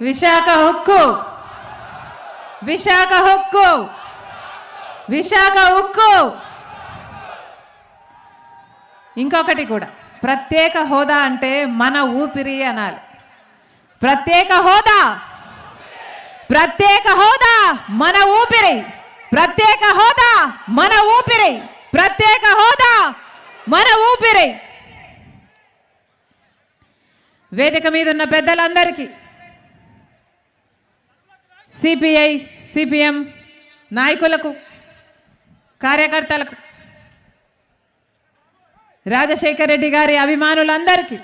విశాఖ హక్కు విశాఖ హుక్కు విశాఖ ఉక్కు. ఇంకొకటి కూడా. ప్రత్యేక హోదా అంటే మన ఊపిరి అనాలి. ప్రత్యేక హోదా. ప్రత్యేక హోదా మన ఊపిరి. ప్రత్యేక హోదా మన ఊపిరి. ప్రత్యేక హోదా మన ఊపిరి. వేదిక మీద ఉన్న పెద్దలందరికీ సిపిఐ సిపిఎం నాయకులకు కార్యకర్తలకు రాజశేఖర రెడ్డి గారి అభిమానులందరికీ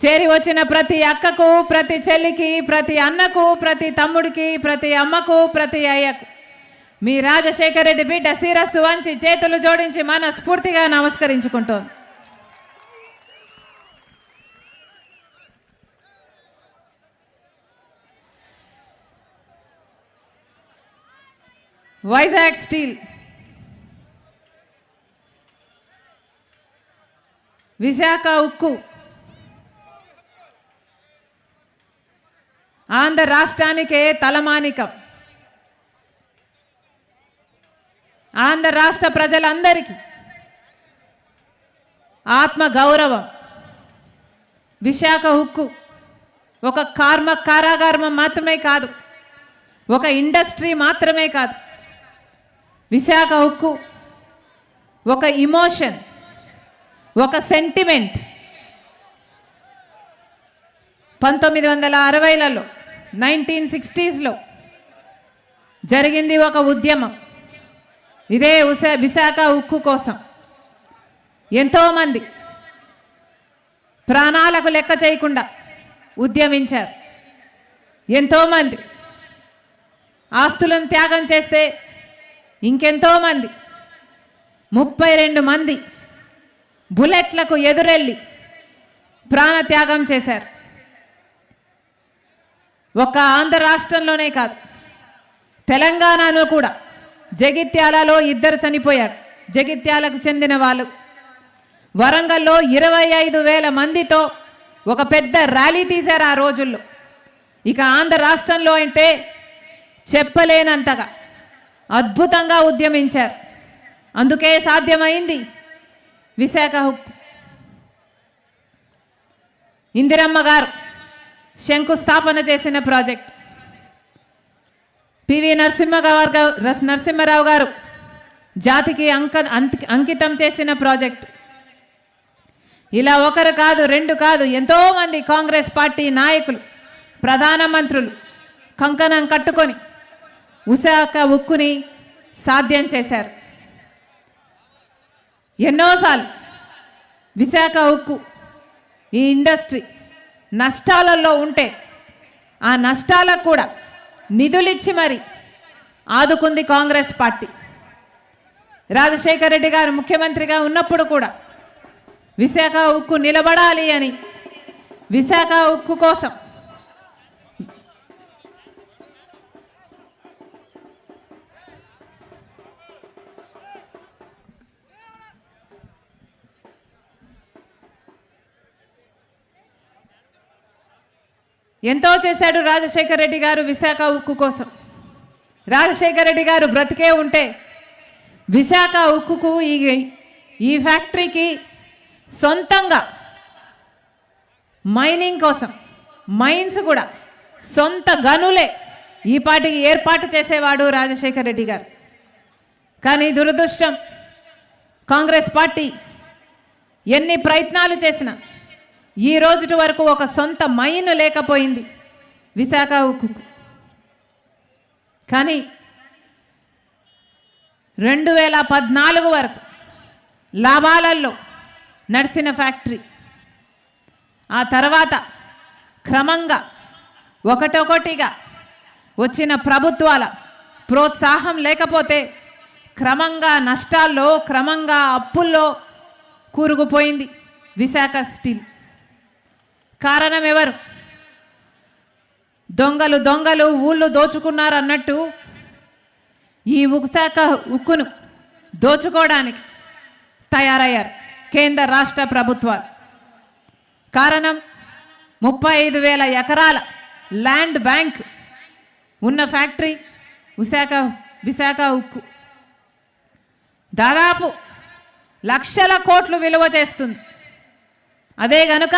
చేరి వచ్చిన ప్రతి అక్కకు ప్రతి చెల్లికి ప్రతి అన్నకు ప్రతి తమ్ముడికి ప్రతి అమ్మకు ప్రతి అయ్యకు మీ రాజశేఖర రెడ్డి బిడ్డ శిరస్సు వంచి చేతులు జోడించి మన స్ఫూర్తిగా నమస్కరించుకుంటోంది. వైజాగ్ స్టీల్. విశాఖ ఉక్కు. ఆంధ్ర రాష్ట్రానికే తలమానికం. ఆంధ్ర రాష్ట్ర ప్రజలందరికీ ఆత్మ గౌరవం. విశాఖ ఉక్కు ఒక కార్మ కారాగారం మాత్రమే కాదు ఒక ఇండస్ట్రీ మాత్రమే కాదు. విశాఖ ఉక్కు ఒక ఇమోషన్ ఒక సెంటిమెంట్ పంతొమ్మిది వందల అరవైలలో నైన్టీన్ సిక్స్టీస్లో జరిగింది ఒక ఉద్యమం. ఇదే ఉసా విశాఖ ఉక్కు కోసం. ఎంతోమంది ప్రాణాలకు లెక్క చేయకుండా ఉద్యమించారు. ఎంతోమంది ఆస్తులను త్యాగం చేస్తే ఇంకెంతోమంది ముప్పై రెండు మంది బుల్లెట్లకు ఎదురెళ్ళి ప్రాణత్యాగం చేశారు. ఒక ఆంధ్ర రాష్ట్రంలోనే కాదు తెలంగాణలో కూడా జగిత్యాలలో ఇద్దరు చనిపోయారు. జగిత్యాలకు చెందిన వాళ్ళు. వరంగల్లో ఇరవై ఐదు వేల మందితో ఒక పెద్ద ర్యాలీ తీశారు ఆ రోజుల్లో. ఇక ఆంధ్ర రాష్ట్రంలో అంటే చెప్పలేనంతగా. అద్భుతంగా ఉద్యమించారు. అందుకే సాధ్యమైంది విశాఖ హుక్కు ఇందిరమ్మ గారు శంకుస్థాపన చేసిన ప్రాజెక్ట్. పివి నరసింహగారు గారు నరసింహారావు గారు జాతికి అంక అంకితం చేసిన ప్రాజెక్ట్. ఇలా ఒకరు కాదు రెండు కాదు ఎంతోమంది కాంగ్రెస్ పార్టీ నాయకులు ప్రధానమంత్రులు కంకణం కట్టుకొని విశాఖ ఉక్కుని సాధ్యం చేశారు. ఎన్నోసార్లు విశాఖ ఉక్కు ఈ ఇండస్ట్రీ నష్టాలలో ఉంటే ఆ నష్టాలకు కూడా నిధులిచ్చి మరి ఆదుకుంది కాంగ్రెస్ పార్టీ. రాజశేఖర రెడ్డి గారు ముఖ్యమంత్రిగా ఉన్నప్పుడు కూడా విశాఖ ఉక్కు నిలబడాలి అని విశాఖ ఉక్కు కోసం ఎంతో చేశాడు రాజశేఖర రెడ్డి గారు విశాఖ ఉక్కు కోసం. రాజశేఖర రెడ్డి గారు బ్రతికే ఉంటే విశాఖ ఉక్కుకు ఈ ఈ ఫ్యాక్టరీకి సొంతంగా మైనింగ్ కోసం మైన్స్ కూడా సొంత గనులే ఈ పాటికి ఏర్పాటు చేసేవాడు రాజశేఖర రెడ్డి గారు. కానీ దురదృష్టం కాంగ్రెస్ పార్టీ ఎన్ని ప్రయత్నాలు చేసినా ఈ రోజుటి వరకు ఒక సొంత మైన్ లేకపోయింది విశాఖ ఉక్కు. కానీ రెండు వేల పద్నాలుగు వరకు లాభాలలో నడిచిన ఫ్యాక్టరీ. ఆ తర్వాత క్రమంగా ఒకటొకటిగా వచ్చిన ప్రభుత్వాల ప్రోత్సాహం లేకపోతే క్రమంగా నష్టాల్లో క్రమంగా అప్పుల్లో కూరుకుపోయింది విశాఖ స్టీల్. కారణం ఎవరు? దొంగలు దొంగలు ఊళ్ళు దోచుకున్నారు అన్నట్టు ఈ విశాఖ ఉక్కును దోచుకోవడానికి తయారయ్యారు కేంద్ర రాష్ట్ర ప్రభుత్వాలు. కారణం ముప్పై ఐదు వేల ఎకరాల ల్యాండ్ బ్యాంక్ ఉన్న ఫ్యాక్టరీ విశాఖ విశాఖ ఉక్కు. దాదాపు లక్షల కోట్లు విలువ చేస్తుంది. అదే గనుక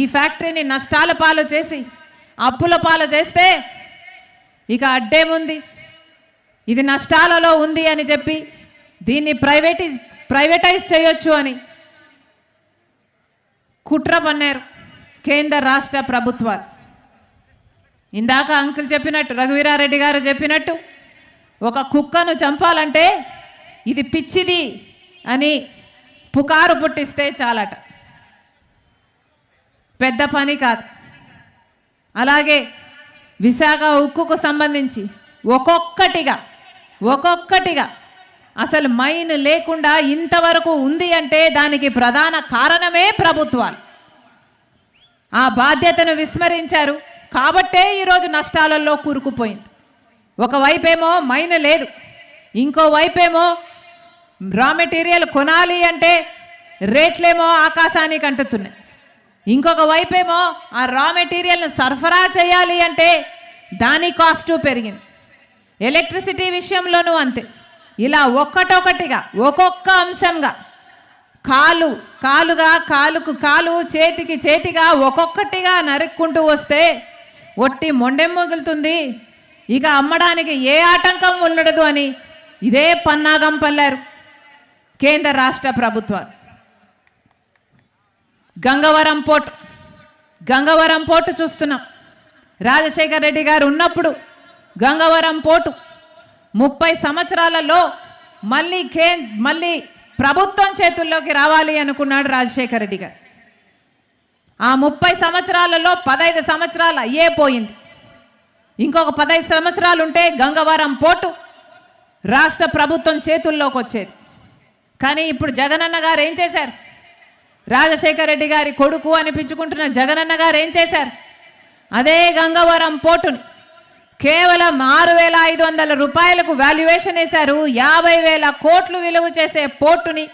ఈ ఫ్యాక్టరీని నష్టాల పాలు చేసి అప్పుల పాలు చేస్తే ఇక అడ్డేముంది? ఇది నష్టాలలో ఉంది అని చెప్పి దీన్ని ప్రైవేటైజ్ ప్రైవేటైజ్ చేయొచ్చు అని కుట్ర పన్నారు కేంద్ర రాష్ట్ర ప్రభుత్వాలు. ఇందాక అంకుల్ చెప్పినట్టు రఘువీరారెడ్డి గారు చెప్పినట్టు ఒక కుక్కను చంపాలంటే ఇది పిచ్చిది అని పుకారు పుట్టిస్తే చాలట. పెద్ద పని కాదు. అలాగే విశాఖ ఉక్కుకు సంబంధించి ఒక్కొక్కటిగా ఒక్కొక్కటిగా అసలు మైన్ లేకుండా ఇంతవరకు ఉంది అంటే దానికి ప్రధాన కారణమే ప్రభుత్వాలు. ఆ బాధ్యతను విస్మరించారు. కాబట్టే ఈరోజు నష్టాలలో కూరుకుపోయింది. ఒకవైపేమో మైన్ లేదు. ఇంకోవైపేమో రా మెటీరియల్ కొనాలి అంటే రేట్లేమో ఆకాశానికి అంటుతున్నాయి. ఇంకొక వైపేమో ఆ రా మెటీరియల్ను సరఫరా చేయాలి అంటే దాని కాస్టు పెరిగింది. ఎలక్ట్రిసిటీ విషయంలోనూ అంతే. ఇలా ఒక్కటొకటిగా ఒక్కొక్క అంశంగా కాలు కాలుగా కాలుకు కాలు చేతికి చేతిగా ఒక్కొక్కటిగా నరుక్కుంటూ వస్తే ఒట్టి మొండెం మిగులుతుంది. ఇక అమ్మడానికి ఏ ఆటంకం ఉండదు అని ఇదే పన్నాగం పల్లారు కేంద్ర రాష్ట్ర ప్రభుత్వాలు. గంగవరం పోర్ట్. గంగవరం పోర్టు చూస్తున్నాం. రాజశేఖర రెడ్డి గారు ఉన్నప్పుడు గంగవరం పోర్టు. ముప్పై సంవత్సరాలలో మళ్ళీ కే మళ్ళీ ప్రభుత్వం చేతుల్లోకి రావాలి అనుకున్నాడు రాజశేఖర రెడ్డి గారు. ఆ ముప్పై సంవత్సరాలలో పదహైదు సంవత్సరాలు అయ్యే పోయింది. ఇంకొక పదహైదు సంవత్సరాలు ఉంటే గంగవరం పోర్టు రాష్ట్ర ప్రభుత్వం చేతుల్లోకి వచ్చేది. కానీ ఇప్పుడు జగనన్న గారు ఏం చేశారు? రాజశేఖర రెడ్డి గారి కొడుకు అనిపించుకుంటున్న జగనన్న గారు ఏం చేశారు? అదే గంగవరం పోర్టుని కేవలం ఆరు వేల ఐదు వందల రూపాయలకు వాల్యుయేషన్ వేశారు. యాభై వేల కోట్లు విలువ చేసే పోర్టుని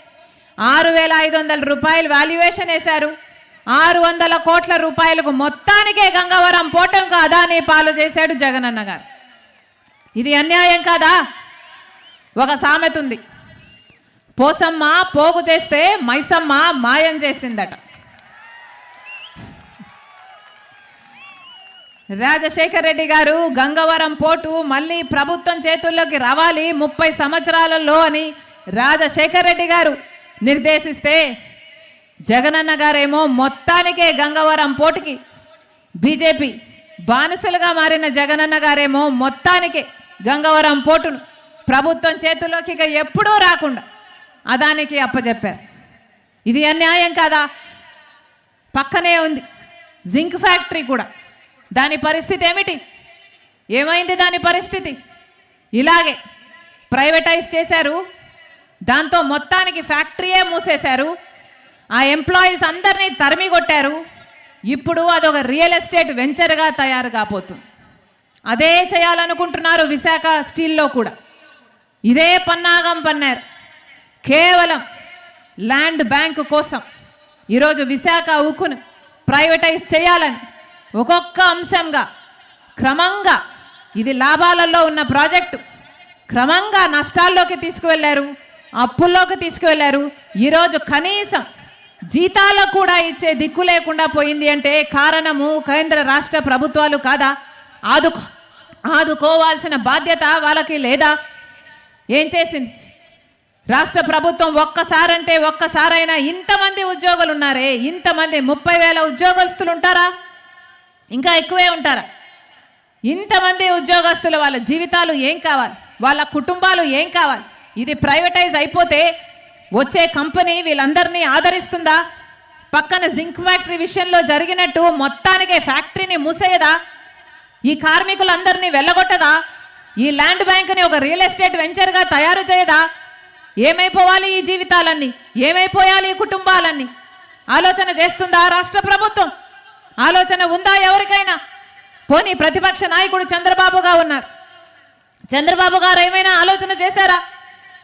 ఆరు వేల ఐదు వందల రూపాయలు వాల్యుయేషన్ వేశారు. ఆరు వందల కోట్ల రూపాయలకు మొత్తానికే గంగవరం పోర్టుకు అదానీ పాలు చేశాడు జగనన్న గారు. ఇది అన్యాయం కాదా? ఒక సామెత ఉంది. పోసమ్మ పోగు చేస్తే మైసమ్మ మాయం చేసిందట. రాజశేఖర్ రెడ్డి గారు గంగవరం పోటు మళ్ళీ ప్రభుత్వం చేతుల్లోకి రావాలి ముప్పై సంవత్సరాలలో అని రాజశేఖర్ రెడ్డి గారు నిర్దేశిస్తే జగనన్న గారేమో మొత్తానికే గంగవరం పోటుకి బీజేపీ బానిసలుగా మారిన జగనన్న గారేమో మొత్తానికే గంగవరం పోటును ప్రభుత్వం చేతుల్లోకి ఇక ఎప్పుడూ రాకుండా అదానికి అప్పచెప్పారు ఇది అన్యాయం కాదా? పక్కనే ఉంది. జింక్ ఫ్యాక్టరీ కూడా. దాని పరిస్థితి ఏమిటి? ఏమైంది దాని పరిస్థితి? ఇలాగే ప్రైవేటైజ్ చేశారు. దాంతో మొత్తానికి ఫ్యాక్టరీయే మూసేశారు. ఆ ఎంప్లాయీస్ అందరినీ తరిమి కొట్టారు. ఇప్పుడు అదొక రియల్ ఎస్టేట్ వెంచర్గా తయారు కాబోతుంది. అదే చేయాలనుకుంటున్నారు విశాఖ స్టీల్లో కూడా. ఇదే పన్నాగం పన్నారు. కేవలం ల్యాండ్ బ్యాంక్ కోసం ఈరోజు విశాఖ ఉక్కును ప్రైవేటైజ్ చేయాలని ఒక్కొక్క అంశంగా క్రమంగా ఇది లాభాలలో ఉన్న ప్రాజెక్టు. క్రమంగా నష్టాల్లోకి తీసుకువెళ్ళారు అప్పుల్లోకి తీసుకువెళ్ళారు ఈరోజు కనీసం జీతాలు కూడా ఇచ్చే దిక్కు లేకుండా పోయింది అంటే కారణము కేంద్ర రాష్ట్ర ప్రభుత్వాలు కాదా? ఆదుకో ఆదుకోవాల్సిన బాధ్యత వాళ్ళకి లేదా? ఏం చేసింది? రాష్ట్ర ప్రభుత్వం ఒక్కసారంటే ఒక్కసారైనా ఇంతమంది ఉద్యోగులు ఉన్నారే ఇంతమంది ముప్పై వేల ఉద్యోగస్తులు ఉంటారా? ఇంకా ఎక్కువే ఉంటారా? ఇంతమంది ఉద్యోగస్తులు వాళ్ళ జీవితాలు ఏం కావాలి? వాళ్ళ కుటుంబాలు ఏం కావాలి? ఇది ప్రైవేటైజ్ అయిపోతే వచ్చే కంపెనీ వీళ్ళందరినీ ఆదరిస్తుందా? పక్కన జింక్ ఫ్యాక్టరీ విషయంలో జరిగినట్టు మొత్తానికి ఫ్యాక్టరీని మూసేయదా? ఈ కార్మికులందరినీ వెళ్ళగొట్టదా? ఈ ల్యాండ్ బ్యాంక్ని ఒక రియల్ ఎస్టేట్ వెంచర్గా తయారు చేయదా? ఏమైపోవాలి ఈ జీవితాలన్నీ? ఏమైపోయాలి ఈ కుటుంబాలన్నీ? ఆలోచన చేస్తుందా రాష్ట్ర ప్రభుత్వం? ఆలోచన ఉందా ఎవరికైనా? పోనీ ప్రతిపక్ష నాయకుడు చంద్రబాబుగా ఉన్నారు. చంద్రబాబు గారు ఏమైనా ఆలోచన చేశారా?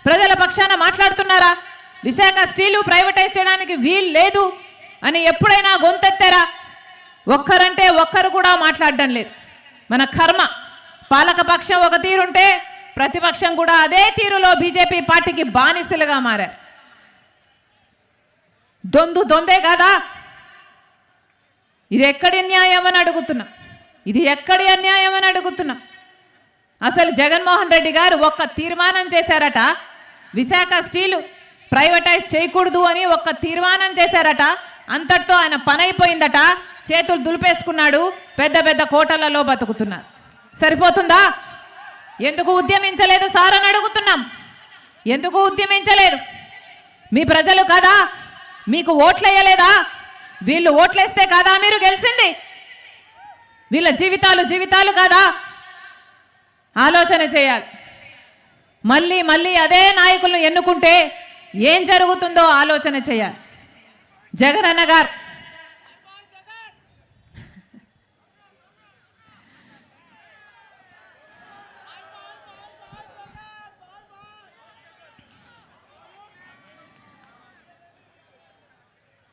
ప్రజల పక్షాన మాట్లాడుతున్నారా? విశాఖ స్టీలు ప్రైవేటైజ్ చేయడానికి వీలు లేదు అని ఎప్పుడైనా గొంతెత్తారా? ఒక్కరంటే ఒక్కరు కూడా మాట్లాడడం లేదు. మన కర్మ పాలకపక్షం ఒక తీరుంటే ప్రతిపక్షం కూడా అదే తీరులో బీజేపీ పార్టీకి బానిసలుగా మారారు. దొందు దొందే కదా? ఇది ఎక్కడి న్యాయం అని అడుగుతున్నా. ఇది ఎక్కడి అన్యాయం అని అడుగుతున్నా. అసలు జగన్మోహన్ రెడ్డి గారు ఒక్క తీర్మానం చేశారట విశాఖ స్టీలు ప్రైవేటైజ్ చేయకూడదు అని ఒక్క తీర్మానం చేశారట అంతటితో ఆయన పని అయిపోయిందట చేతులు దులిపేసుకున్నాడు పెద్ద పెద్ద కోటలలో బతుకుతున్నారు. సరిపోతుందా? ఎందుకు ఉద్యమించలేదు సార్ అని అడుగుతున్నాం. ఎందుకు ఉద్యమించలేదు? మీ ప్రజలు కదా? మీకు ఓట్లేయలేదా? వీళ్ళు ఓట్లేస్తే కదా మీరు గెలిచింది వీళ్ళ జీవితాలు జీవితాలు కదా? ఆలోచన చేయాలి. మళ్ళీ మళ్ళీ అదే నాయకులను ఎన్నుకుంటే ఏం జరుగుతుందో ఆలోచన చేయాలి. జగనన్న గారు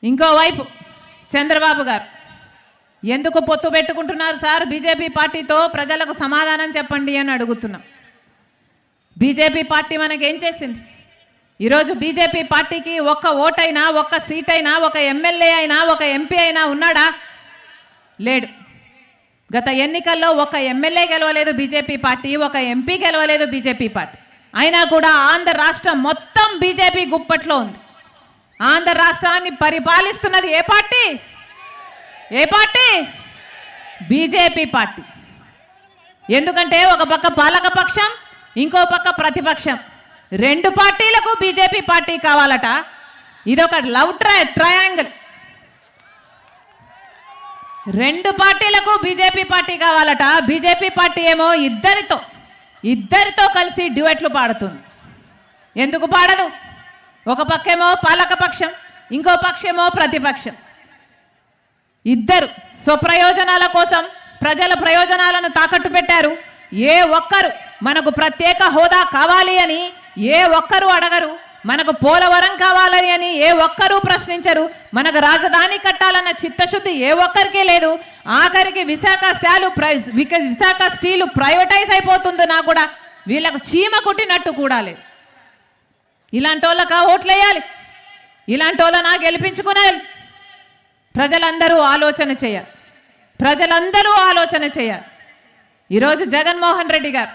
ఇంకోవైపు చంద్రబాబు గారు. ఎందుకు పొత్తు పెట్టుకుంటున్నారు సార్? బీజేపీ పార్టీతో ప్రజలకు సమాధానం చెప్పండి అని అడుగుతున్నాం. బీజేపీ పార్టీ మనకి ఏం చేసింది? ఈరోజు బీజేపీ పార్టీకి ఒక్క ఓటైనా ఒక్క సీట్ అయినా ఒక ఎమ్మెల్యే అయినా ఒక ఎంపీ అయినా ఉన్నాడా? లేడు. గత ఎన్నికల్లో ఒక ఎమ్మెల్యే గెలవలేదు బీజేపీ పార్టీ ఒక ఎంపీ గెలవలేదు బీజేపీ పార్టీ. అయినా కూడా ఆంధ్ర రాష్ట్రం మొత్తం బీజేపీ గుప్పట్లో ఉంది. ఆంధ్ర రాష్ట్రాన్ని పరిపాలిస్తున్నది ఏ పార్టీ? ఏ పార్టీ? BJP party. ఎందుకంటే ఒక పక్క పాలక పక్షం ఇంకో పక్క ప్రతిపక్షం. రెండు పార్టీలకు బీజేపీ పార్టీ కావాలట. ఇదొక లవ్ ట్రై ట్రయాంగిల్. రెండు పార్టీలకు బీజేపీ పార్టీ కావాలట. బీజేపీ పార్టీ ఏమో ఇద్దరితో ఇద్దరితో కలిసి డ్యూయట్లు పాడుతుంది. ఎందుకు పాడదు? ఒక పక్కేమో పాలకపక్షం ఇంకో పక్షేమో ప్రతిపక్షం. ఇద్దరు స్వప్రయోజనాల కోసం ప్రజల ప్రయోజనాలను తాకట్టు పెట్టారు. ఏ ఒక్కరు మనకు ప్రత్యేక హోదా కావాలి అని ఏ ఒక్కరు అడగరు. మనకు పోలవరం కావాలని అని ఏ ఒక్కరూ ప్రశ్నించరు. మనకు రాజధాని కట్టాలన్న చిత్తశుద్ధి ఏ ఒక్కరికీ లేదు. ఆఖరికి విశాఖ స్టాలు ప్రై విశాఖ స్టీలు ప్రైవేటైజ్ అయిపోతుందో నా కూడా వీళ్ళకు చీమ కుట్టినట్టు కూడా లేదు. ఇలాంటి వాళ్ళకా ఓట్లేయాలి. ఇలాంటి వాళ్ళనా గెలిపించుకునే ప్రజలందరూ ఆలోచన చేయ. ప్రజలందరూ ఆలోచన చేయ. ఈరోజు జగన్మోహన్ రెడ్డి గారు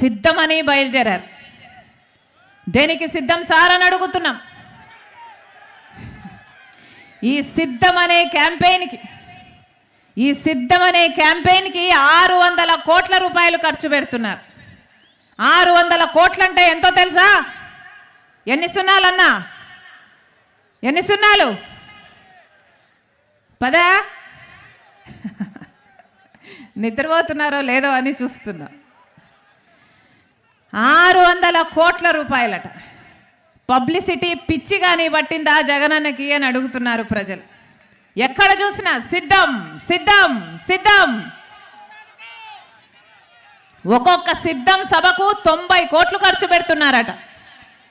సిద్ధమని బయలుదేరారు. దేనికి సిద్ధం సార్ అని అడుగుతున్నాం. ఈ సిద్ధం అనే క్యాంపెయిన్కి ఈ సిద్ధం అనే క్యాంపెయిన్కి ఆరు వందల కోట్ల రూపాయలు ఖర్చు పెడుతున్నారు. ఆరు వందల కోట్లంటే ఎంతో తెలుసా? ఎన్ని సున్నాలన్నా? ఎన్ని సున్నాలు? పదా? నిద్రపోతున్నారో లేదో అని చూస్తున్నా. ఆరు వందల కోట్ల రూపాయలట. పబ్లిసిటీ పిచ్చి కానీ పట్టిందా జగనన్నకి అని అడుగుతున్నారు ప్రజలు. ఎక్కడ చూసినా సిద్ధం సిద్ధం సిద్ధం. ఒక్కొక్క సిద్ధం సభకు తొంభై కోట్లు ఖర్చు పెడుతున్నారట.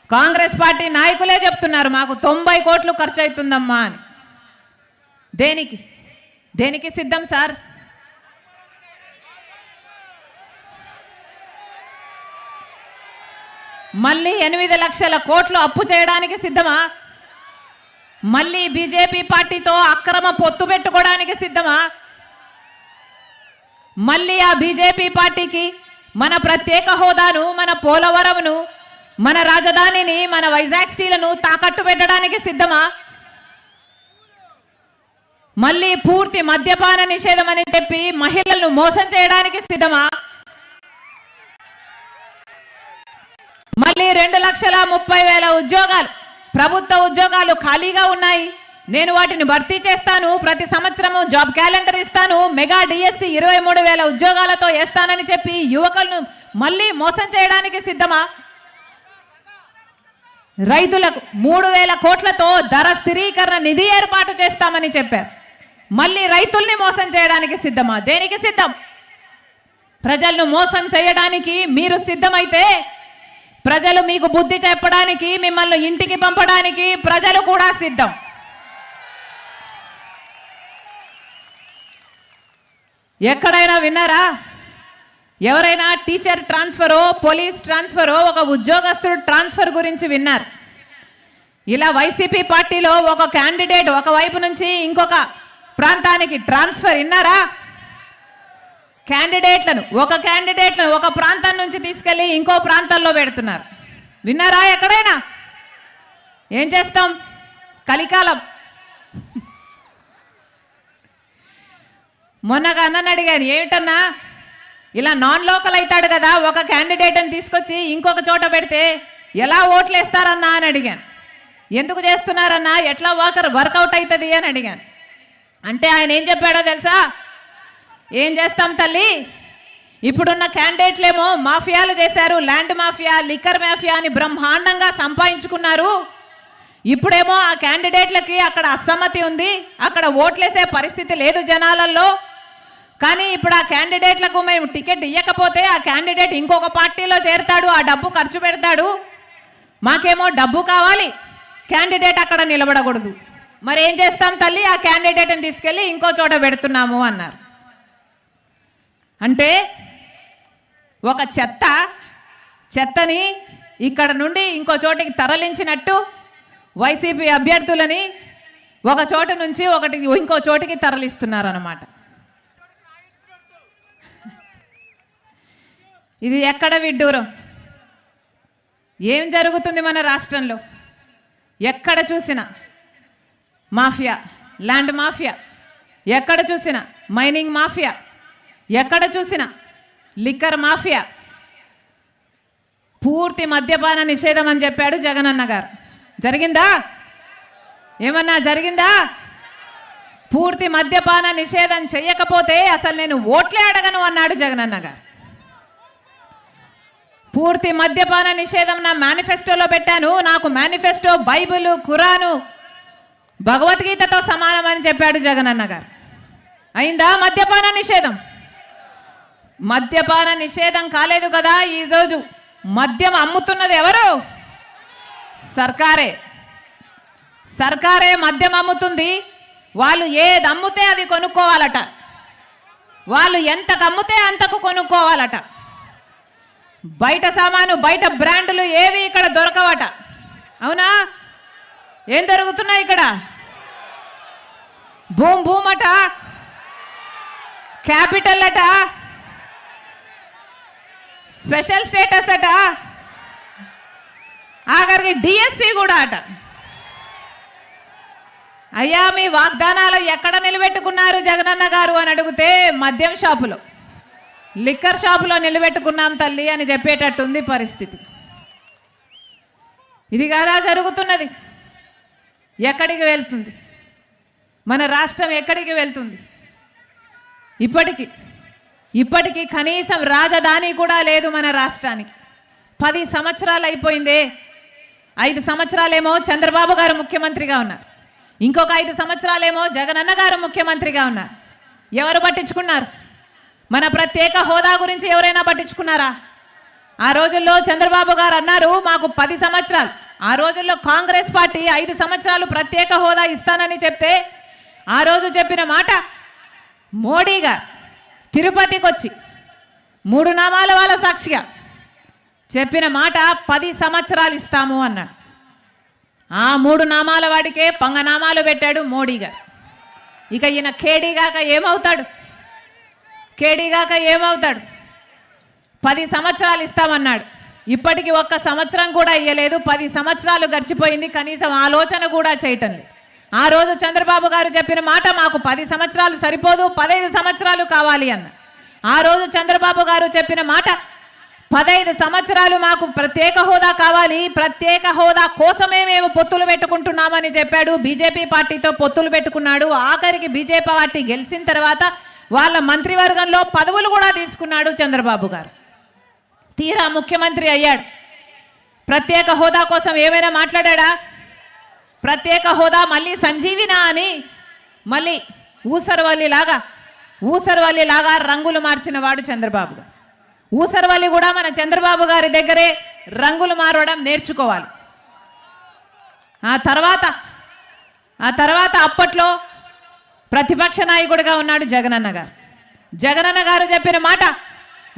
కాంగ్రెస్ పార్టీ నాయకులే చెప్తున్నారు మాకు తొంభై కోట్లు ఖర్చు అవుతుందమ్మా అని. దేనికి? దేనికి సిద్ధం సార్? మళ్ళీ ఎనిమిది లక్షల కోట్లు అప్పు చేయడానికి సిద్ధమా? మళ్ళీ బీజేపీ పార్టీతో అక్రమ పొత్తు పెట్టుకోవడానికి సిద్ధమా? మళ్ళీ ఆ బీజేపీ పార్టీకి మన ప్రత్యేక హోదాను మన పోలవరంను మన రాజధానిని మన వైజాగ్ స్టీలను తాకట్టు పెట్టడానికి సిద్ధమా? మళ్ళీ పూర్తి మద్యపాన నిషేధం అని చెప్పి మహిళలను మోసం చేయడానికి సిద్ధమా? మళ్ళీ రెండు లక్షల ముప్పై వేల ఉద్యోగాలు ప్రభుత్వ ఉద్యోగాలు ఖాళీగా ఉన్నాయి. నేను వాటిని భర్తీ చేస్తాను. ప్రతి సంవత్సరము జాబ్ క్యాలెండర్ ఇస్తాను. మెగా డిఎస్సి ఇరవై మూడు వేల ఉద్యోగాలతో వేస్తానని చెప్పి యువకులను మళ్ళీ మోసం చేయడానికి సిద్ధమా? రైతులకు మూడు వేల కోట్లతో ధర స్థిరీకరణ నిధి ఏర్పాటు చేస్తామని చెప్పారు. మళ్ళీ రైతుల్ని మోసం చేయడానికి సిద్ధమా? దేనికి సిద్ధం? ప్రజలను మోసం చేయడానికి మీరు సిద్ధమైతే ప్రజలు మీకు బుద్ధి చెప్పడానికి మిమ్మల్ని ఇంటికి పంపడానికి ప్రజలు కూడా సిద్ధం. ఎక్కడైనా విన్నారా? ఎవరైనా టీచర్ ట్రాన్స్ఫరో పోలీస్ ట్రాన్స్ఫరో ఒక ఉద్యోగస్తుడు ట్రాన్స్ఫర్ గురించి విన్నారు. ఇలా వైసీపీ పార్టీలో ఒక క్యాండిడేట్ ఒక వైపు నుంచి ఇంకొక ప్రాంతానికి ట్రాన్స్ఫర్ విన్నారా? క్యాండిడేట్లను ఒక క్యాండిడేట్లను ఒక ప్రాంతం నుంచి తీసుకెళ్ళి ఇంకో ప్రాంతాల్లో పెడుతున్నారు. విన్నారా ఎక్కడైనా? ఏం చేస్తాం? కలికాలం. మొన్నగా అన్నని అడిగాను ఏమిటన్నా? ఇలా నాన్ లోకల్ అవుతాడు కదా ఒక క్యాండిడేట్ని తీసుకొచ్చి ఇంకొక చోట పెడితే ఎలా ఓట్లు వేస్తారన్నా? అని అడిగాను. ఎందుకు చేస్తున్నారన్నా? ఎట్లా వర్కర్ వర్కౌట్ అవుతుంది? అని అడిగాను. అంటే ఆయన ఏం చెప్పాడో తెలుసా? ఏం చేస్తాం తల్లి? ఇప్పుడున్న క్యాండిడేట్లేమో మాఫియాలు చేశారు ల్యాండ్ మాఫియా లిక్కర్ మాఫియా అని బ్రహ్మాండంగా సంపాదించుకున్నారు. ఇప్పుడేమో ఆ క్యాండిడేట్లకి అక్కడ అసమ్మతి ఉంది అక్కడ ఓట్లేసే పరిస్థితి లేదు జనాలలో. కానీ ఇప్పుడు ఆ క్యాండిడేట్లకు మేము టికెట్ ఇవ్వకపోతే ఆ క్యాండిడేట్ ఇంకొక పార్టీలో చేరతాడు ఆ డబ్బు ఖర్చు పెడతాడు. మాకేమో డబ్బు కావాలి క్యాండిడేట్ అక్కడ నిలబడకూడదు. మరి ఏం చేస్తాం తల్లి? ఆ క్యాండిడేట్ని తీసుకెళ్ళి ఇంకో చోట పెడుతున్నాము అన్నారు. అంటే ఒక చెత్త చెత్తని ఇక్కడ నుండి ఇంకో చోటికి తరలించినట్టు వైసీపీ అభ్యర్థులని ఒక చోట నుంచి ఒకటి ఇంకో చోటికి తరలిస్తున్నారు ఇది ఎక్కడ విడ్డూరం? ఏం జరుగుతుంది మన రాష్ట్రంలో? ఎక్కడ చూసినా? Mafia land mafia. ఎక్కడ చూసినా? Mining mafia. ఎక్కడ చూసినా? Liquor mafia. పూర్తి మద్యపాన నిషేధం అని చెప్పాడు జగనన్న గారు. జరిగిందా? ఏమన్నా జరిగిందా? పూర్తి మద్యపాన నిషేధం చేయకపోతే అసలు నేను ఓట్లే అడగను అన్నాడు జగనన్న గారు. పూర్తి మద్యపాన నిషేధం నా మేనిఫెస్టోలో పెట్టాను. నాకు మేనిఫెస్టో బైబిల్ ఖురాను భగవద్గీతతో సమానం అని చెప్పాడు జగనన్న గారు. అయిందా మద్యపాన నిషేధం? మద్యపాన నిషేధం కాలేదు కదా ఈరోజు మద్యం అమ్ముతున్నది ఎవరు? సర్కారే. సర్కారే మద్యం అమ్ముతుంది. వాళ్ళు ఏది అమ్ముతే అది కొనుక్కోవాలట. వాళ్ళు ఎంతకు అమ్ముతే అంతకు కొనుక్కోవాలట. బయట సామాను బయట బ్రాండ్లు ఏవి ఇక్కడ దొరకవట. అవునా? ఏం దొరుకుతున్నాయి ఇక్కడ? భూమ్ భూమట? క్యాపిటల్ అట స్పెషల్ స్టేటస్ అట? ఆఖరికి డిఎస్సి కూడా అట. అయ్యా మీ వాగ్దానాలు ఎక్కడ నిలబెట్టుకున్నారు జగనన్న గారు అని అడిగితే మద్యం షాపులో. లిక్కర్ షాపులో నిలబెట్టుకున్నాం తల్లి అని చెప్పేటట్టుంది పరిస్థితి. ఇది కాదా జరుగుతున్నది? ఎక్కడికి వెళ్తుంది? మన రాష్ట్రం ఎక్కడికి వెళ్తుంది? ఇప్పటికి ఇప్పటికీ కనీసం రాజధాని కూడా లేదు మన రాష్ట్రానికి. పది సంవత్సరాలు అయిపోయిందే. ఐదు సంవత్సరాలేమో చంద్రబాబు గారు ముఖ్యమంత్రిగా ఉన్నారు. ఇంకొక ఐదు సంవత్సరాలేమో జగనన్న గారు ముఖ్యమంత్రిగా ఉన్నారు. ఎవరు పట్టించుకున్నారు? మన ప్రత్యేక హోదా గురించి ఎవరైనా పట్టించుకున్నారా? ఆ రోజుల్లో చంద్రబాబు గారు అన్నారు మాకు పది సంవత్సరాలు. ఆ రోజుల్లో కాంగ్రెస్ పార్టీ ఐదు సంవత్సరాలు ప్రత్యేక హోదా ఇస్తానని చెప్తే ఆ రోజు చెప్పిన మాట మోడీ గారు తిరుపతికి వచ్చి మూడు నామాల వాళ్ళ సాక్షిగా చెప్పిన మాట పది సంవత్సరాలు ఇస్తాము అన్నాడు. ఆ మూడు నామాల వాడికే పంగనామాలు పెట్టాడు మోడీ గారు. ఇక ఈయన కేడీగాక ఏమవుతాడు? కేడీగాక ఏమవుతాడు? పది సంవత్సరాలు ఇస్తామన్నాడు. ఇప్పటికి ఒక్క సంవత్సరం కూడా ఇయ్యలేదు. పది సంవత్సరాలు గడిచిపోయింది. కనీసం ఆలోచన కూడా చేయటం లేదు. ఆ రోజు చంద్రబాబు గారు చెప్పిన మాట మాకు పది సంవత్సరాలు సరిపోదు పదహైదు సంవత్సరాలు కావాలి అన్న. ఆ రోజు చంద్రబాబు గారు చెప్పిన మాట పదహైదు సంవత్సరాలు మాకు ప్రత్యేక హోదా కావాలి ప్రత్యేక హోదా కోసమే మేము పొత్తులు పెట్టుకుంటున్నామని చెప్పాడు. బీజేపీ పార్టీతో పొత్తులు పెట్టుకున్నాడు. ఆఖరికి బీజేపీ పార్టీ గెలిచిన తర్వాత వాళ్ళ మంత్రివర్గంలో పదవులు కూడా తీసుకున్నాడు చంద్రబాబు గారు. తీరా ముఖ్యమంత్రి అయ్యాడు. ప్రత్యేక హోదా కోసం ఏమైనా మాట్లాడా ప్రత్యేక హోదా మళ్ళీ సంజీవినా అని మళ్ళీ ఊసరవల్లిలాగా లాగా లాగా రంగులు మార్చిన వాడు చంద్రబాబు గారు. ఊసరవల్లి కూడా మన చంద్రబాబు గారి దగ్గరే రంగులు మారవడం నేర్చుకోవాలి. ఆ తర్వాత ఆ తర్వాత అప్పట్లో ప్రతిపక్ష నాయకుడిగా ఉన్నాడు జగనన్న గారు జగనన్న గారు చెప్పిన మాట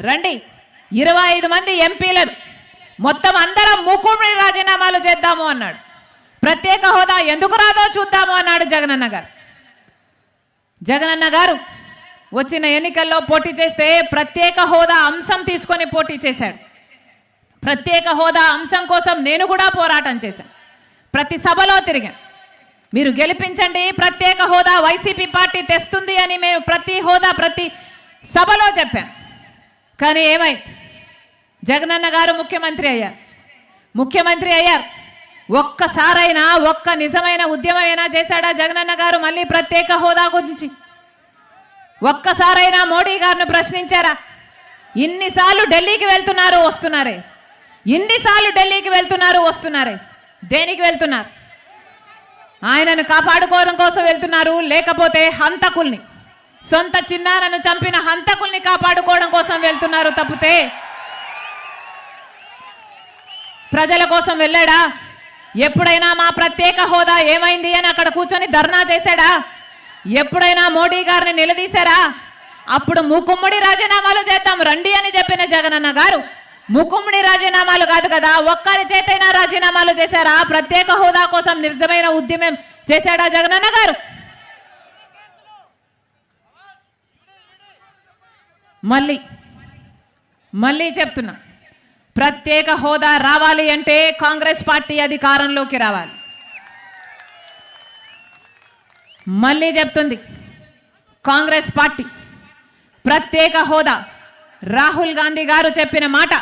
రండి ఇరవై ఐదు మంది ఎంపీలను మొత్తం అందరం ముక్కుడి రాజీనామాలు చేద్దాము అన్నాడు. ప్రత్యేక హోదా ఎందుకు రాదో చూద్దాము అన్నాడు జగనన్న గారు. జగనన్న గారు వచ్చిన ఎన్నికల్లో పోటీ చేస్తే ప్రత్యేక హోదా అంశం తీసుకొని పోటీ చేశాడు. ప్రత్యేక హోదా అంశం కోసం నేను కూడా పోరాటం చేశాను. ప్రతి సభలో తిరిగాను. మీరు గెలిపించండి ప్రత్యేక హోదా వైసీపీ పార్టీ తెస్తుంది అని మేము ప్రతి హోదా ప్రతి సభలో చెప్పాను కానీ ఏమైంది? జగనన్న గారు ముఖ్యమంత్రి అయ్యారు. ముఖ్యమంత్రి అయ్యారు. ఒక్కసారైనా ఒక్క నిజమైన ఉద్యమమైనా చేశాడా జగనన్న గారు మళ్ళీ ప్రత్యేక హోదా గురించి? ఒక్కసారైనా మోడీ గారిని ప్రశ్నించారా? ఇన్నిసార్లు ఢిల్లీకి వెళ్తున్నారు వస్తున్నారే? ఇన్నిసార్లు ఢిల్లీకి వెళ్తున్నారు వస్తున్నారే? దేనికి వెళ్తున్నారు? ఆయనను కాపాడుకోవడం కోసం వెళ్తున్నారు లేకపోతే హంతకుల్ని. సొంత చిన్నారను చంపిన హంతకుల్ని కాపాడుకోవడం కోసం వెళ్తున్నారు తప్పితే ప్రజల కోసం వెళ్ళాడా? ఎప్పుడైనా మా ప్రత్యేక హోదా ఏమైంది అని అక్కడ కూర్చొని ధర్నా చేశాడా? ఎప్పుడైనా మోడీ గారిని నిలదీశారా? అప్పుడు మూకుమ్మడి రాజీనామాలు చేద్దాం రండి అని చెప్పిన జగనన్న గారు ముకుముడి రాజీనామాలు కాదు కదా ఒక్కరి చేతైనా రాజీనామాలు చేశారా? ప్రత్యేక హోదా కోసం నిజమైన ఉద్యమం చేశాడా జగనన్న గారు? మళ్ళీ మళ్ళీ చెప్తున్నా. ప్రత్యేక హోదా రావాలి అంటే కాంగ్రెస్ పార్టీ అధికారంలోకి రావాలి. మళ్ళీ చెప్తుంది కాంగ్రెస్ పార్టీ ప్రత్యేక హోదా. రాహుల్ గాంధీ గారు చెప్పిన మాట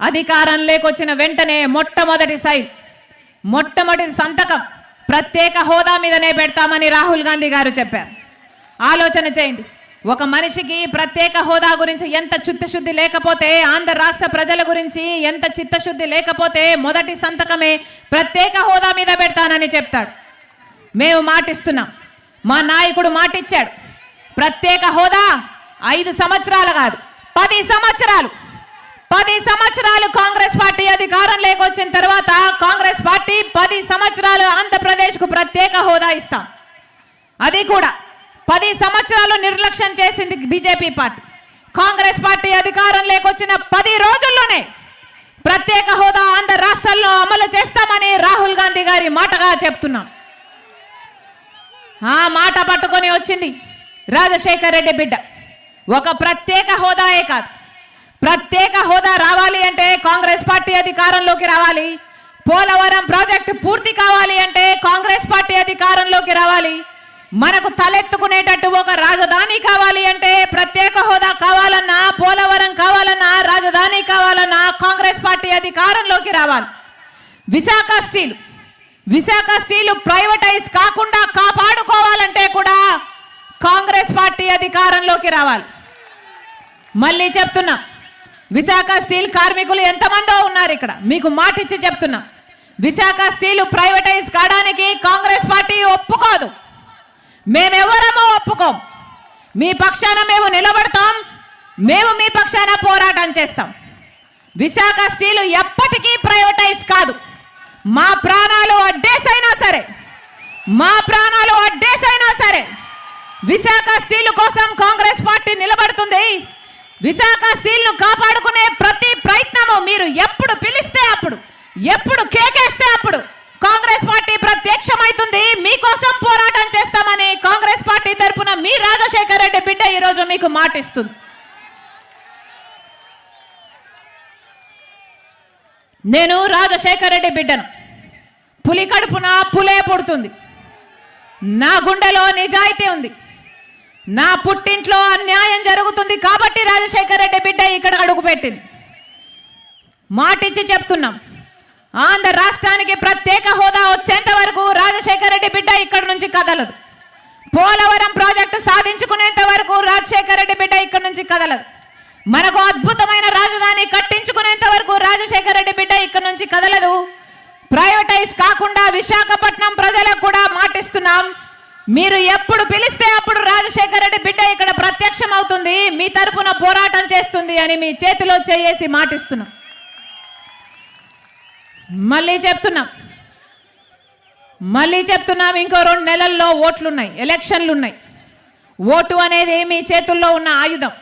అధికారంలోకి వచ్చిన వెంటనే మొట్టమొదటి సైన్ మొట్టమొదటి సంతకం ప్రత్యేక హోదా మీదనే పెడతామని రాహుల్ గాంధీ గారు చెప్పారు. ఆలోచన చేయండి. ఒక మనిషికి ప్రత్యేక హోదా గురించి ఎంత చిత్తశుద్ధి లేకపోతే ఆంధ్ర రాష్ట్ర ప్రజల గురించి ఎంత చిత్తశుద్ధి లేకపోతే మొదటి సంతకమే ప్రత్యేక హోదా మీద పెడతానని చెప్తాడు. మేము మాటిస్తున్నాం. మా నాయకుడు మాటిచ్చాడు. ప్రత్యేక హోదా ఐదు సంవత్సరాలు కాదు పది సంవత్సరాలు. పది సంవత్సరాలు కాంగ్రెస్ పార్టీ అధికారం లేకొచ్చిన తర్వాత కాంగ్రెస్ పార్టీ పది సంవత్సరాలు ఆంధ్రప్రదేశ్కు ప్రత్యేక హోదా ఇస్తాం. అది కూడా పది సంవత్సరాలు నిర్లక్ష్యం చేసింది బీజేపీ పార్టీ. కాంగ్రెస్ పార్టీ అధికారం లేకొచ్చిన పది రోజుల్లోనే ప్రత్యేక హోదా ఆంధ్ర రాష్ట్రాల్లో అమలు చేస్తామని రాహుల్ గాంధీ గారి మాటగా చెప్తున్నాం. ఆ మాట పట్టుకొని వచ్చింది రాజశేఖర్ రెడ్డి బిడ్డ. ఒక ప్రత్యేక హోదాయే కాదు. ప్రత్యేక హోదా రావాలి అంటే కాంగ్రెస్ పార్టీ అధికారంలోకి రావాలి. పోలవరం ప్రాజెక్టు పూర్తి కావాలి అంటే కాంగ్రెస్ పార్టీ అధికారంలోకి రావాలి. మనకు తలెత్తుకునేటట్టు ఒక రాజధాని కావాలి అంటే ప్రత్యేక హోదా కావాలన్నా పోలవరం కావాలన్నా రాజధాని కావాలన్నా కాంగ్రెస్ పార్టీ అధికారంలోకి రావాలి. Visakha steel Visakha steel privatise కాకుండా కాపాడుకోవాలంటే కూడా కాంగ్రెస్ పార్టీ అధికారంలోకి రావాలి. మళ్ళీ చెప్తున్నా విశాఖ స్టీల్ కార్మికులు ఎంతమందో ఉన్నారు ఇక్కడ. మీకు మాటిచ్చి చెప్తున్నా. విశాఖ స్టీల్ ప్రైవేటైజ్ కావడానికి కాంగ్రెస్ పార్టీ ఒప్పుకోదు. మేమెవరమో ఒప్పుకోం. మీ పక్షాన మేము నిలబడతాం. మేము మీ పక్షాన పోరాటం చేస్తాం. విశాఖ స్టీల్ ఎప్పటికీ ప్రైవేటైజ్ కాదు. మా ప్రాణాలు అడ్డేసైనా సరే మా ప్రాణాలు అడ్డేసైనా సరే విశాఖ స్టీల్ కోసం కాంగ్రెస్ విశాఖ స్టీల్ను కాపాడుకునే ప్రతి ప్రయత్నము మీరు ఎప్పుడు పిలిస్తే అప్పుడు ఎప్పుడు కేకేస్తే అప్పుడు కాంగ్రెస్ పార్టీ ప్రత్యక్షమైతుంది. మీకోసం పోరాటం చేస్తామని కాంగ్రెస్ పార్టీ తరపున మీ రాజశేఖర రెడ్డి బిడ్డ ఈరోజు మీకు మాటిస్తుంది. నేను రాజశేఖర రెడ్డి బిడ్డను. పులి కడుపున పులే పుడుతుంది. నా గుండెలో నిజాయితీ ఉంది. నా పుట్టింట్లో అన్యాయం జరుగుతుంది కాబట్టి రాజశేఖర్ రెడ్డి బిడ్డ ఇక్కడ అడుగుపెట్టింది మాటిచ్చి చెప్తున్నాం. ఆంధ్ర రాష్ట్రానికి ప్రత్యేక హోదా వచ్చేంత వరకు రాజశేఖర్ రెడ్డి బిడ్డ ఇక్కడ నుంచి కదలదు. పోలవరం ప్రాజెక్టు సాధించుకునేంత వరకు రాజశేఖర్ రెడ్డి బిడ్డ ఇక్కడ నుంచి కదలదు. మనకు అద్భుతమైన రాజధాని కట్టించుకునేంత వరకు రాజశేఖర రెడ్డి బిడ్డ ఇక్కడ నుంచి కదలదు. ప్రైవేటైజ్ కాకుండా విశాఖపట్నం ప్రజలకు కూడా మాటిస్తున్నాం. మీరు ఎప్పుడు పిలిస్తే అప్పుడు రాజశేఖర రెడ్డి బిడ్డ ఇక్కడ ప్రత్యక్షం అవుతుంది మీ తరపున పోరాటం చేస్తుంది అని మీ చేతిలో చేసి మాటిస్తున్నాం. మళ్ళీ చెప్తున్నాం. మళ్ళీ చెప్తున్నాం ఇంకో రెండు నెలల్లో ఓట్లున్నాయి ఎలక్షన్లు ఉన్నాయి ఓటు అనేది మీ చేతుల్లో ఉన్న ఆయుధం.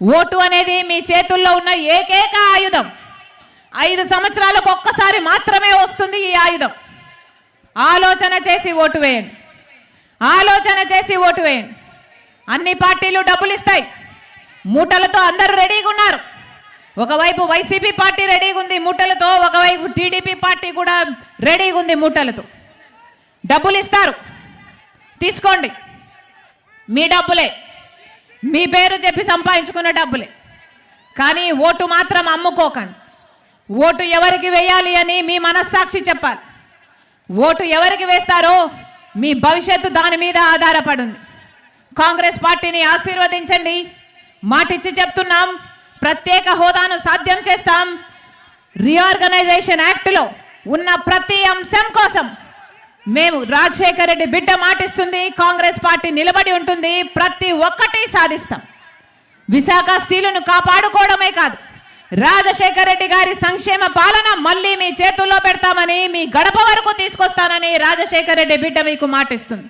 ఓటు అనేది మీ చేతుల్లో ఉన్న ఏకైక ఆయుధం. ఐదు సంవత్సరాలకు ఒక్కసారి మాత్రమే వస్తుంది ఈ ఆయుధం. ఆలోచన చేసి ఓటు వేయండి. ఆలోచన చేసి ఓటు వేయండి. అన్ని పార్టీలు డబ్బులు ఇస్తాయి. మూటలతో అందరూ రెడీగా ఉన్నారు. ఒకవైపు వైసీపీ పార్టీ రెడీగా ఉంది మూటలతో ఒకవైపు టీడీపీ పార్టీ కూడా రెడీగా ఉంది మూటలతో. డబ్బులు ఇస్తారు. తీసుకోండి. మీ డబ్బులే. మీ పేరు చెప్పి సంపాదించుకున్న డబ్బులే. కానీ ఓటు మాత్రం అమ్ముకోకండి. ఓటు ఎవరికి వేయాలి అని మీ మనస్సాక్షి చెప్పాలి. ఓటు ఎవరికి వేస్తారో మీ భవిష్యత్తు దాని మీద ఆధారపడింది కాంగ్రెస్ పార్టీని ఆశీర్వదించండి. మాటిచ్చి చెప్తున్నాం. ప్రత్యేక హోదాను సాధ్యం చేస్తాం. రీఆర్గనైజేషన్ యాక్ట్లో ఉన్న ప్రతి అంశం కోసం మేము రాజశేఖర రెడ్డి బిడ్డ మాటిస్తుంది. కాంగ్రెస్ పార్టీ నిలబడి ఉంటుంది. ప్రతి ఒక్కటి సాధిస్తాం. విశాఖ స్టీలును కాపాడుకోవడమే కాదు. రాజశేఖర రెడ్డి గారి సంక్షేమ పాలన మళ్ళీ మీ చేతుల్లో పెడతామని మీ గడప వరకు తీసుకొస్తానని రాజశేఖర రెడ్డి బిడ్డ మీకు మాటిస్తుంది.